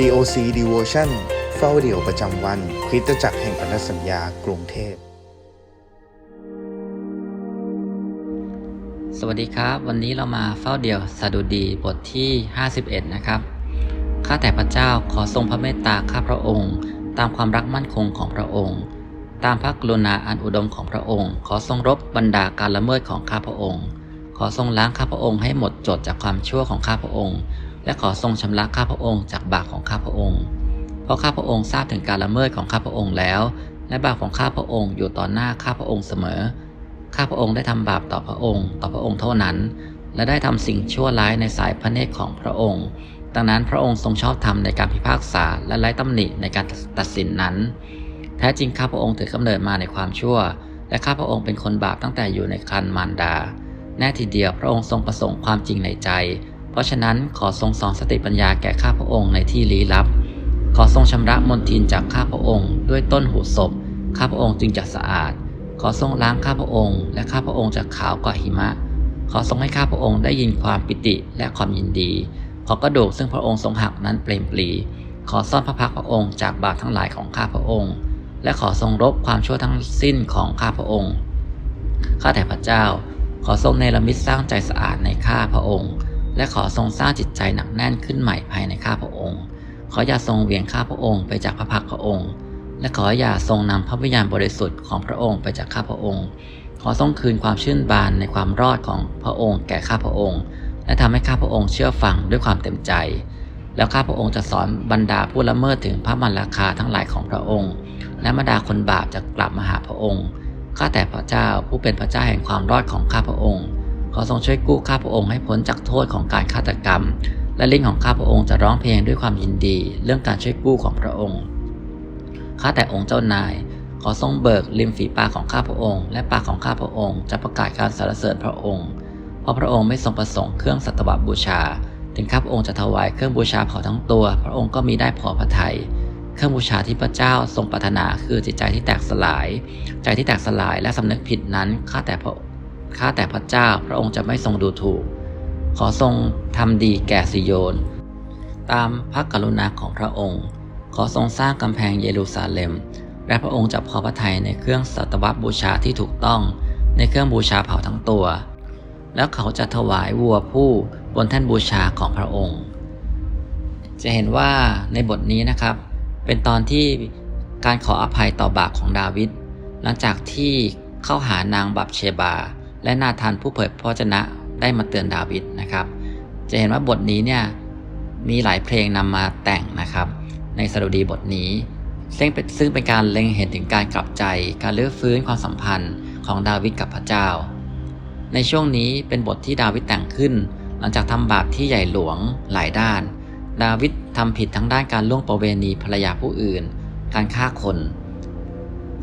COC Devotion เฝ้าเดี่ยวประจำวัน คริสตจักรแห่งพันธสัญญากรุงเทพ สวัสดีครับ วันนี้เรามาเฝ้าเดี่ยวสดุดีบทที่ 51 นะครับ ข้าแต่พระเจ้าขอทรงพระเมตตาข้าพระองค์ ตามความรักมั่นคงของพระองค์ ตามพระกรุณาอันอุดมของพระองค์ ขอทรงรบบรรดาการละเมิดของข้าพระองค์ ขอทรงล้างข้าพระองค์ให้หมดจดจากความชั่วของข้าพระองค์ และขอทรงชำระข้าพระองค์จากบาปของข้าพระองค์ เพราะข้าพระองค์ทราบถึงการละเมิดของข้าพระองค์แล้ว และบาปของข้าพระองค์อยู่ต่อหน้าข้าพระองค์เสมอ ข้าพระองค์ได้ทำบาปต่อพระองค์ ต่อพระองค์เท่านั้น และได้ทำสิ่งชั่วร้ายในสายพระเนตรของพระองค์ ดังนั้นพระองค์ทรงชอบธรรมในการพิพากษาและไร้ตำหนิในการตัดสินนั้น แท้จริงข้าพระองค์ถือกำเนิดมาในความชั่ว และข้าพระองค์เป็นคนบาปตั้งแต่อยู่ในครรภ์มารดา แน่ทีเดียวพระองค์ทรงประสงค์ความจริงในใจ เพราะฉะนั้นขอทรงสอนสติปัญญาแก่ข้าพระองค์ในที่ลี้ลับ ขอทรงชำระมนทินจากข้าพระองค์ด้วยต้นหูศพ ข้าพระองค์จึงจะสะอาด ขอทรงล้างข้าพระองค์ และข้าพระองค์จะขาวกว่าหิมะ ขอทรงให้ข้าพระองค์ได้ยินความปิติและความยินดี ขอกระดูกซึ่งพระองค์ทรงหักนั้นเปล่งปลีขอซ่อนพระพักพระองค์จากบาปทั้งหลายของข้าพระองค์ และขอทรงรบความชั่วทั้งสิ้นของข้าพระองค์ ข้าแต่พระเจ้า ขอทรงเนรมิตสร้างใจสะอาดในข้าพระองค์ และขอทรงสร้างจิตใจหนักแน่นขึ้นใหม่ภายในข้าพระองค์ ขออย่าทรงเวียงข้าพระองค์ไปจากพระพักพระองค์ และขออย่าทรงนำพระวิญญาณบริสุทธิ์ของพระองค์ไปจากข้าพระองค์ ขอทรงคืนความชื่นบานในความรอดของพระองค์แก่ข้าพระองค์ และทำให้ข้าพระองค์เชื่อฟังด้วยความเต็มใจ แล้วข้าพระองค์จะสอนบรรดาผู้ละเมิดถึงพระมันราคาทั้งหลายของพระองค์ และบรรดาคนบาปจะกลับมาหาพระองค์ข้าแต่พระเจ้าผู้เป็นพระเจ้าแห่งความรอดของข้าพระองค์ ขอทรงช่วยกู้ข้าพระองค์ให้พ้นจากโทษของการฆาตกรรม และลิ้นของข้าพระองค์จะร้องเพลงด้วยความยินดี เรื่องการช่วยกู้ของพระองค์ ข้าแต่องค์เจ้านาย ขอทรงเบิกริมฝีปากของข้าพระองค์ และปากของข้าพระองค์จะประกาศการสรรเสริญพระองค์ เพราะพระองค์ไม่ทรงประสงค์เครื่องสัตวบูชา ถึงข้าพระองค์จะถวายเครื่องบูชาเผาทั้งตัว พระองค์ก็มีได้พอพระทยัยเครื่องบูชาที่พระเจ้าทรงปรารถนาคือจิตใจที่แตกสลาย ใจที่แตกสลายและสำนึกผิดนั้นข้าแต่พระ ข้าแต่พระเจ้าพระองค์จะไม่ทรงดูถูก ขอทรงทำดีแก่สิโยน ตามพระกรุณาของพระองค์ ขอทรงสร้างกำแพงเยรูซาเล็ม และพระองค์จะพอพระทัยในเครื่องสัตวบูชาที่ถูกต้อง ในเครื่องบูชาเผาทั้งตัว แล้วเขาจะถวายวัวผู้บนแท่นบูชาของพระองค์ จะเห็นว่าในบทนี้นะครับ เป็นตอนที่การขออภัยต่อบาปของดาวิดหลังจากที่เข้าหานางบับเชบา และนาธานผู้เผยพระวจนะได้มาเตือนดาวิดนะครับ จะเห็นว่าบทนี้เนี่ยมีหลายเพลงนำมาแต่งนะครับ ในสดุดีบทนี้ซึ่งเป็นซึ่งเป็นการเล็งเห็นถึงการกลับใจ การเลื้อฟื้นความสัมพันธ์ของดาวิดกับพระเจ้า ในช่วงนี้เป็นบทที่ดาวิดแต่งขึ้น หลังจากทำบาปที่ใหญ่หลวงหลายด้าน ดาวิดทำผิดทั้งด้านการล่วงประเวณีภรรยาผู้อื่น การฆ่าคน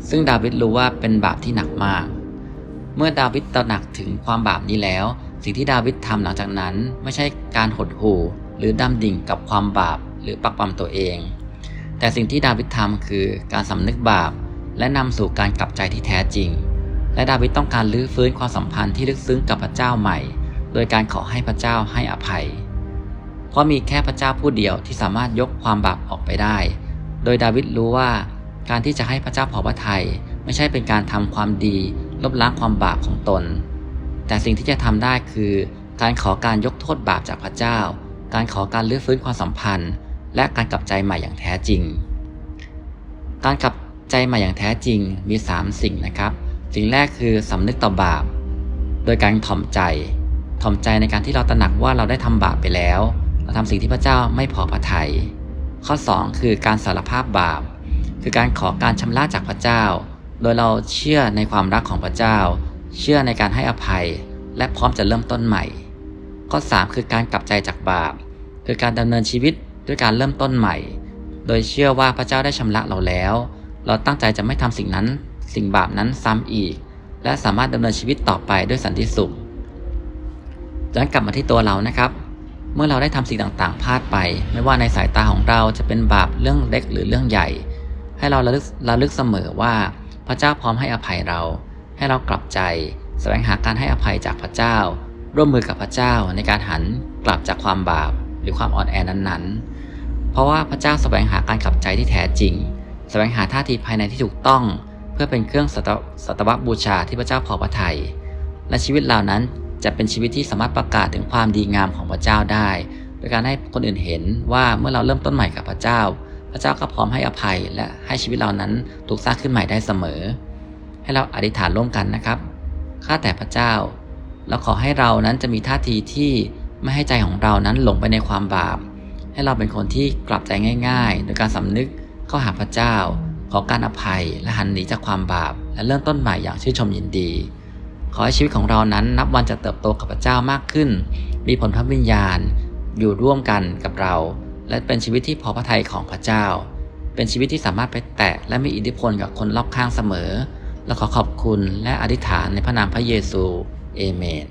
ซึ่งดาวิดรู้ว่าเป็นบาปที่หนักมาก เมื่อดาวิดตระหนักถึงความบาปนี้แล้ว สิ่งที่ดาวิดทำหลังจากนั้นไม่ใช่การหดหู่หรือดำดิ่งกับความบาปหรือปักปั๊มตัวเอง แต่สิ่งที่ดาวิดทำคือการสำนึกบาป และนำสู่การกลับใจที่แท้จริง และดาวิดต้องการลื้อฟื้นความสัมพันธ์ที่ลึกซึ้งกับพระเจ้าใหม่ โดยการขอให้พระเจ้าให้อภัย เพราะมีแค่พระเจ้าผู้เดียวที่สามารถยกความบาปออกไปได้ โดยดาวิดรู้ว่าการที่จะให้พระเจ้าพอพระทัยไม่ใช่เป็นการทำความดี ลบล้างความบาปของตน แต่สิ่งที่จะทำได้คือ การขอการยกโทษบาปจากพระเจ้า การขอการลื้อฟื้นความสัมพันธ์ และการกลับใจใหม่อย่างแท้จริง การกลับใจใหม่อย่างแท้จริงมี 3 สิ่งนะครับ สิ่งแรกคือสำนึกต่อบาป โดยการถ่อมใจ ถ่อมใจในการที่เราตระหนักว่าเราได้ทำบาปไปแล้ว เราทำสิ่งที่พระเจ้าไม่พอพระทยัยข้อ 2 คือการสารภาพบาป คือการขอการชำระจากพระเจ้า โดยเราเชื่อในความรักของพระเจ้า เชื่อในการให้อภัย และพร้อมจะเริ่มต้นใหม่ ข้อ 3 คือการกลับใจจากบาป คือการดำเนินชีวิตด้วยการเริ่มต้นใหม่ โดยเชื่อว่าพระเจ้าได้ชำระเราแล้ว เราตั้งใจจะไม่ทำสิ่งนั้น สิ่งบาปนั้นซ้ำอีก และสามารถดำเนินชีวิตต่อไปด้วยสันติสุขย้อนกลับมาที่ตัวเรานะครับ เมื่อเราได้ทำสิ่งต่างๆพลาดไป ไม่ว่าในสายตาของเราจะเป็นบาปเรื่องเล็กหรือเรื่องใหญ่ ให้เราระลึกระลึกเสมอว่า พระเจ้าพร้อมให้อภัยเรา ให้เรากลับใจ แสวงหาการให้อภัยจากพระเจ้า ร่วมมือกับพระเจ้าในการหันกลับจากความบาปหรือความอ่อนแอนั้นๆ เพราะว่าพระเจ้าแสวงหาการขับใจที่แท้จริง แสวงหาท่าทีภายในที่ถูกต้อง เพื่อเป็นเครื่องสัตวสัตวบูชาที่พระเจ้าพอพระทัยและชีวิตเหล่านั้นจะเป็นชีวิตที่สามารถประกาศถึงความดีงามของพระเจ้าได้ โดยการให้คนอื่นเห็นว่าเมื่อเราเริ่มต้นใหม่กับพระเจ้า ระเจ้าก็พร้อมให้อภัยและให้ชีวิตเรานั้นถูกสร้างขึ้นใหม่ได้เสมอ ให้เราอธิษฐานร่วมกันนะครับ ข้าแต่พระเจ้า เราขอให้เรานั้นจะมีท่าทีที่ไม่ให้ใจของเรานั้นหลงไปในความบาป ให้เราเป็นคนที่กลับใจง่าย ๆ โดยการสำนึกเข้าหาพระเจ้า ขอการอภัยและหันหนีจากความบาป และเริ่มต้นใหม่อย่างชื่นชมยินดี ขอให้ชีวิตของเรานั้นนับวันจะเติบโตกับพระเจ้ามากขึ้น มีผลพระวิญญาณ อยู่ร่วมกันกับเรา และเป็นชีวิตที่พอพระทัยของพระเจ้า เป็นชีวิตที่สามารถไปแตะและมีอิทธิพลกับคนรอบข้างเสมอ และขอขอบคุณและอธิษฐานในพระนามพระเยซู เอเมน